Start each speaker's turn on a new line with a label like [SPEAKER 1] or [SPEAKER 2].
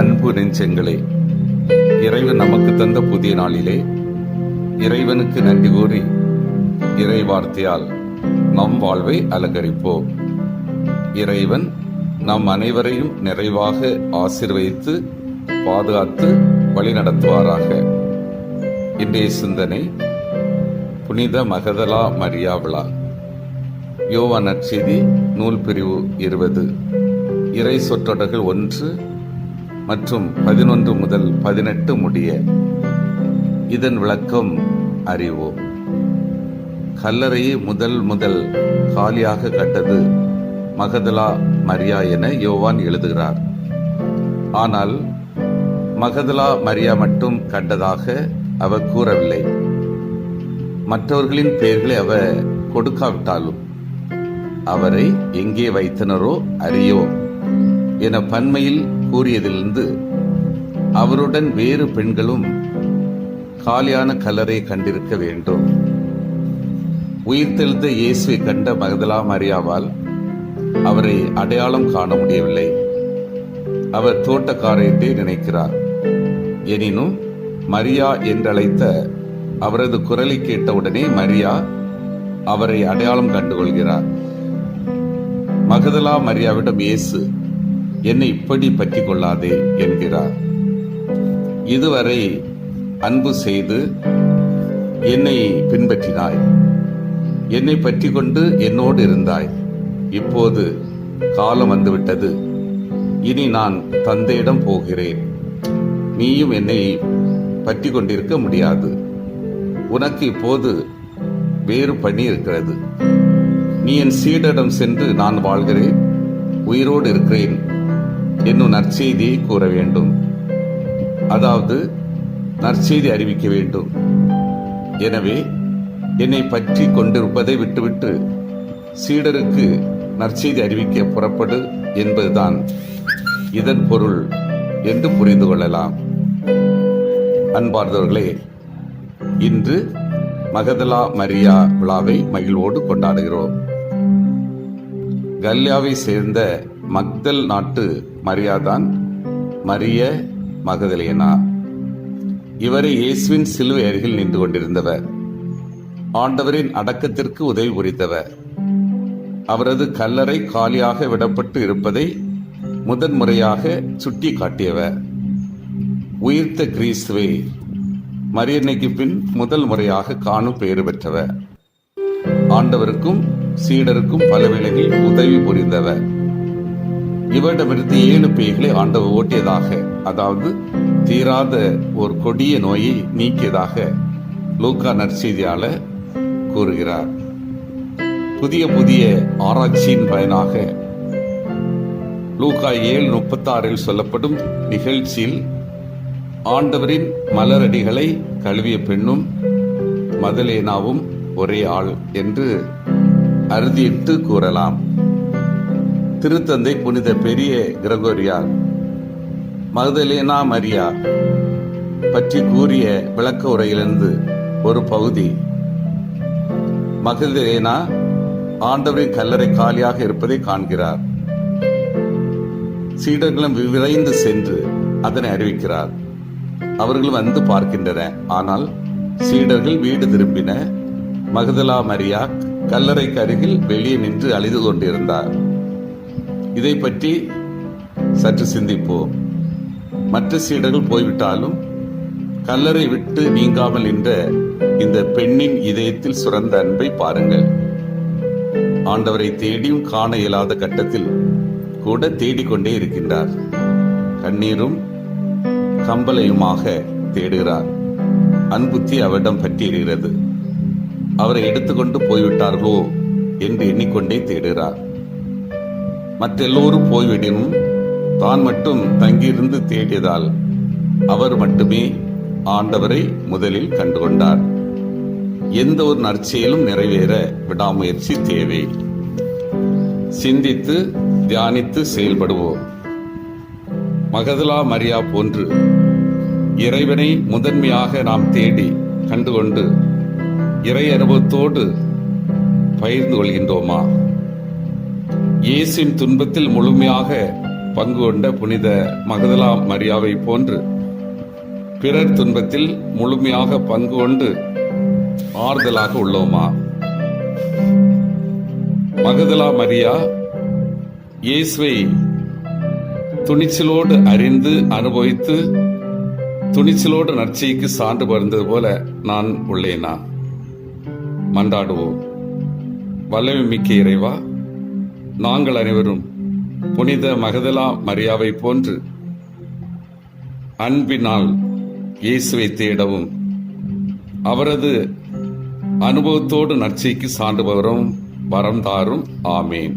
[SPEAKER 1] அன்பு நெஞ்சங்களே இறைவன் நமக்கு தந்த புதிய நாளிலே இறைவனுக்கு நன்றி கூறி இறை வார்த்தையால் நம் வாழ்வை அலங்கரிப்போம். இறைவன் நம் அனைவரையும் நிறைவாக ஆசிர்வதித்து பாதுகாத்து வழிநடத்துவாராக. இன்றைய சிந்தனை புனித மகதலா மரியா விழா. யோவா நற்செய்தி நூல் பிரிவு இருபது. இறை சொற்றொடர்கள் ஒன்று மற்றும் பதினொன்று முதல் பதினெட்டு முடிய இதன் விளக்கம் அறிவோம். கல்லறையை முதல் முதல் காலியாக கட்டது மகதலா மரியா என யோவான் எழுதுகிறார். ஆனால் மகதலா மரியா மட்டும் கண்டதாக அவர் கூறவில்லை. மற்றவர்களின் பெயர்களை அவர் கொடுக்காவிட்டாலும் அவரை எங்கே வைத்தனரோ அறியோம். என பன்மையில் கூறியதிலிருந்து அவருடன் வேறு பெண்களும் காலியான கல்லறை கண்டிருக்க வேண்டும். உயிர்த்தெழுந்த இயேசுவை கண்ட மகதலா மரியாவால் அவரை அடையாளம் காண முடியவில்லை. அவர் தோட்டக்காரர் நினைக்கிறார். எனினும் மரியா என்றழைத்த அவரது குரலை கேட்டவுடனே மரியா அவரை அடையாளம் கண்டுகொள்கிறார். மகதலா மரியாவிடம் இயேசு என்னை இப்படி பற்றி கொள்ளாதே என்கிறார். இதுவரை அன்பு செய்து என்னை பின்பற்றினாய். என்னை பற்றி கொண்டு என்னோடு இருந்தாய். இப்போது காலம் வந்துவிட்டது. இனி நான் தந்தையிடம் போகிறேன். நீயும் என்னை பற்றி கொண்டிருக்க முடியாது. உனக்கு இப்போது வேறு பணி இருக்கிறது. நீ என் சீடடம் சென்று நான் வாழ்கிறேன். உயிரோடு இருக்கிறேன். என்னும் நற்செய்தியை கூற வேண்டும். அதாவது நற்செய்தி அறிவிக்க வேண்டும். எனவே என்னை பற்றி கொண்டிருப்பதை விட்டுவிட்டு சீடருக்கு நற்செய்தி அறிவிக்க புறப்படு என்பதுதான் இதன் பொருள் என்று புரிந்து கொள்ளலாம். அன்பார்ந்தவர்களே இன்று மகதலா மரியா விழாவை மகிழ்வோடு கொண்டாடுகிறோம். கல்யாவை சேர்ந்த மக்தல் நாட்டு மரியாதான் மரிய மகதலேனா இவரை இயேசுவின் சிலுவை அருகில் நின்று கொண்டிருந்தவர். ஆண்டவரின் அடக்கத்திற்கு உதவி புரிந்தவர். அவரது கல்லறை காலியாக விடப்பட்டு இருப்பதை முதன்முறையாக சுட்டி காட்டியவர். உயிர்த்த கிறிஸ்துவே மரியன்னைக்கு பின் முதல் முறையாக காணும் பெயர் பெற்றவர். ஆண்டவருக்கும் சீடருக்கும் பல வேளைகளில் உதவி புரிந்தவர். இவரிடமிருந்து ஏழு பேய்களை ஆண்டவர் ஓட்டியதாக அதாவது தீராத ஒரு கொடிய நோயை நீக்கியதாக லூக்கா நற்செய்தியாளர் கூறுகிறார். புதிய புதிய ஆராய்ச்சியின் பயனாக லூக்கா ஏழு முப்பத்தாறில் சொல்லப்படும் நிகழ்ச்சியில் ஆண்டவரின் மலரடிகளை கழுவிய பெண்ணும் மதலேனாவும் ஒரே ஆள் என்று அறுதியிட்டு கூறலாம். திருத்தந்தை புனித பெரிய கிரகோரியார் மகதலேனா மரியா பற்றி கூறிய விளக்க உரையிலிருந்து ஒரு பகுதி. மகதலேனா ஆண்டவரின் கல்லறை காலியாக இருப்பதை காண்கிறார். சீடர்களும் விரைந்து சென்று அதனை அறிவிக்கிறார். அவர்கள் வந்து பார்க்கின்றனர் ஆனால் சீடர்கள் வீடு திரும்பின. மகதலா மரியா கல்லறைக்கு அருகில் வெளியே நின்று அழுது கொண்டிருந்தார். இதை பற்றி சற்று சிந்திப்போம். மற்ற சீடர்கள் போய்விட்டாலும் கல்லறை விட்டு நீங்காமல் நின்ற இந்த பெண்ணின் இதயத்தில் சுரந்த அன்பை பாருங்கள். ஆண்டவரை தேடியும் காண இயலாத கட்டத்தில் கூட தேடிக்கொண்டே இருக்கின்றார். கண்ணீரும் கம்பலையுமாக தேடுகிறார். அன்புத்தி அவரிடம் பற்றியிருக்கிறது. அவரை எடுத்துக்கொண்டு போய்விட்டார்களோ என்று எண்ணிக்கொண்டே தேடுகிறார். மற்றெல்லோரும் போய்விடினும் தான் மட்டும் தங்கியிருந்து தேடியதால் அவர் மட்டுமே ஆண்டவரை முதலில் கண்டுகொண்டார். எந்த ஒரு நற்செயலும் நிறைவேற விடாமுயற்சி தேவை. சிந்தித்து தியானித்து செயல்படுவோம். மகதலா மரியா போன்று இறைவனை முதன்மையாக நாம் தேடி கண்டுகொண்டு இறை அனுபவத்தோடு பகிர்ந்து கொள்கின்றோமா? இயேசுவின் துன்பத்தில் முழுமையாக பங்கு கொண்ட புனித மகதலா மரியாவை போன்று பிறர் துன்பத்தில் முழுமையாக பங்கு கொண்டு ஆறுதலாக உள்ளோமா? மகதலா மரியா இயேசுவை துணிச்சலோடு அறிந்து அனுபவித்து துணிச்சலோடு நற்செய்க்கு சான்று பருந்தது போல நான் உள்ளேனா? மன்றாடுவோம். வல்லமை மிக்க இறைவா நாங்கள் அனைவரும் புனித மகதலா மரியாவை போன்று அன்பினால் இயேசுவை தேடவும் அவரது அனுபவத்தோடு நற்செய்க்கு சான்று பகரும் வரம் தாரும். ஆமேன்.